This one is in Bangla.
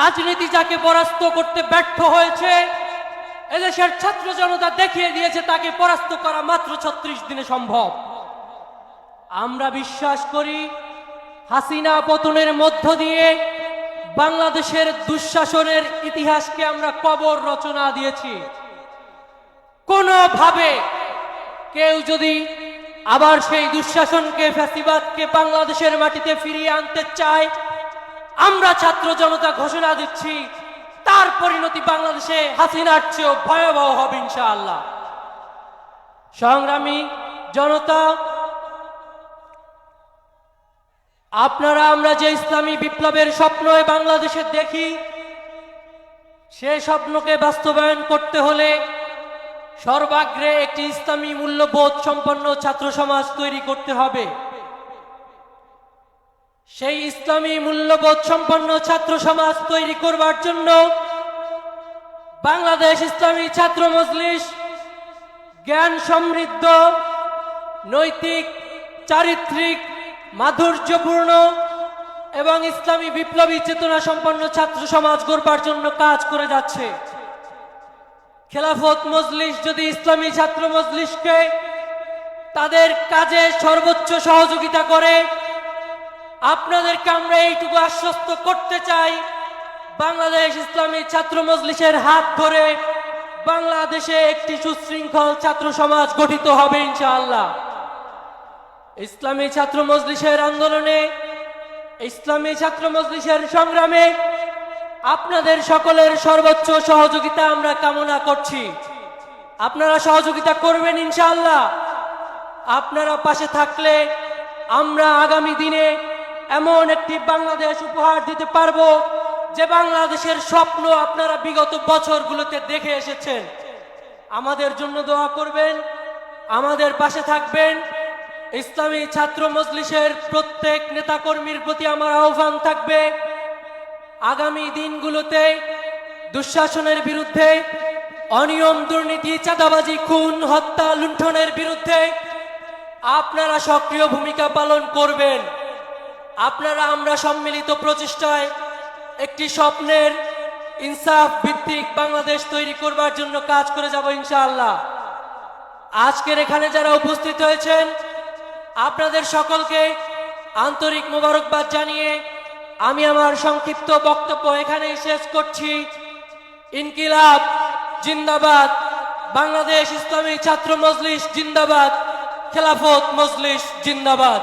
রাজনীতি যাকে পরাস্ত করতে ব্যর্থ হয়েছে, এদেশের ছাত্র জনতা দেখিয়ে দিয়েছে তাকে পরাস্ত করা মাত্র ছত্রিশ দিনে সম্ভব। আমরা বিশ্বাস করি, হাসিনা পতনের মধ্য দিয়ে বাংলাদেশের দুঃশাসনের ইতিহাসকে আমরা কবর রচনা দিয়েছি। কোনোভাবে কেউ যদি আবার সেই দুঃশাসনকে, ফ্যাসিবাদকে বাংলাদেশের মাটিতে ফিরিয়ে আনতে চায় আমরা ছাত্র জনতা ঘোষণা দিচ্ছি, তার পরিণতি বাংলাদেশে হাসিনার চেয়েও ভয়াবহ হবে ইনশাআল্লাহ। সংগ্রামী জনতা, আপনারা আমরা যে ইসলামী বিপ্লবের স্বপ্ন বাংলাদেশে দেখি, সে স্বপ্নকে বাস্তবায়ন করতে হলে সর্বাগ্রে একটি ইসলামী মূল্যবোধ সম্পন্ন ছাত্র সমাজ তৈরি করতে হবে। সেই ইসলামী মূল্যবোধ সম্পন্ন ছাত্র সমাজ তৈরি করবার জন্য বাংলাদেশ ইসলামী ছাত্র মজলিস জ্ঞান সমৃদ্ধ, নৈতিক, চারিত্রিক, মাধুর্যপূর্ণ এবং ইসলামী বিপ্লবী চেতনা সম্পন্ন ছাত্র সমাজ গড়বার জন্য কাজ করে যাচ্ছে। খেলাফত মজলিস যদি ইসলামী ছাত্র মজলিসকে তাদের কাজে সর্বোচ্চ সহযোগিতা করে আপনাদেরকে আমরা এইটুকু আশ্বস্ত করতে চাই, বাংলাদেশ ইসলামী ছাত্র মজলিসের হাত ধরে বাংলাদেশে একটি সুশৃঙ্খল ছাত্র সমাজ গঠিত হবে ইনশাআল্লাহ। ইসলামী ছাত্র মজলিসের আন্দোলনে, ইসলামী ছাত্র মজলিসের সংগ্রামে আপনাদের সকলের সর্বোচ্চ সহযোগিতা আমরা কামনা করছি। আপনারা সহযোগিতা করবেন ইনশাআল্লাহ। আপনারা পাশে থাকলে আমরা আগামী দিনে এমন একটি বাংলাদেশ উপহার দিতে পারব যে বাংলাদেশের স্বপ্ন আপনারা বিগত বছরগুলোতে দেখে এসেছেন। আমাদের জন্য দোয়া করবেন, আমাদের পাশে থাকবেন। ইসলামী ছাত্র মজলিসের প্রত্যেক নেতাকর্মীর প্রতি আমার আহ্বান থাকবে। আগামী দিনগুলোতে দুঃশাসনের বিরুদ্ধে, অনিয়ম দুর্নীতি, চাঁদাবাজি, খুন, হত্যা, লুণ্ঠনের বিরুদ্ধে আপনারা সক্রিয় ভূমিকা পালন করবেন। আপনারা আমরা সম্মিলিত প্রচেষ্টায় একটি স্বপ্নের ইনসাফ ভিত্তিক বাংলাদেশ তৈরি করবার জন্য কাজ করে যাব ইনশাআল্লাহ। আজকের এখানে যারা উপস্থিত হয়েছেন, আপনাদের সকলকে আন্তরিক মোবারকবাদ জানিয়ে আমি আমার সংক্ষিপ্ত বক্তব্য এখানেই শেষ করছি। ইনকিলাব জিন্দাবাদ, বাংলাদেশ ইসলামী ছাত্র মজলিস জিন্দাবাদ, খেলাফত মজলিস জিন্দাবাদ।